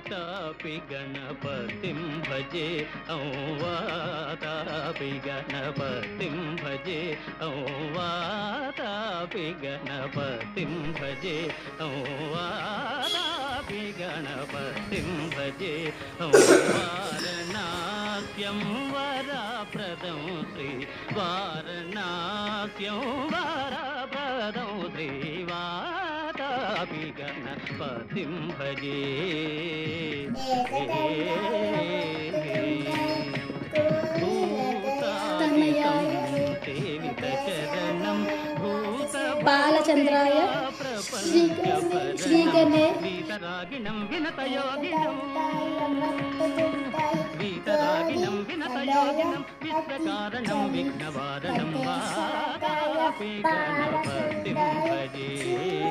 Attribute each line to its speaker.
Speaker 1: వాతాపి గణపతిం భజే ఔ వాతాపి గణపతిం భజే ఔ వాతాపి గణపతిం భజే ఔ వాతాపి గణపతిం భజే ఔ వారణాస్యం వరప్రదం శ్రీ వారణాస్యం వరప్రదం శ్రీ వాతాపి గణపతిం భజే
Speaker 2: తనయాయ
Speaker 1: సేవిత చరణం భూత
Speaker 2: బాలచంద్రాయ శ్రీ శ్రీగణే
Speaker 1: వీతరాగిణం వినతయోగినం విశ్వకారణం విఘ్నవారణం వాతాపి గణపతిం భజే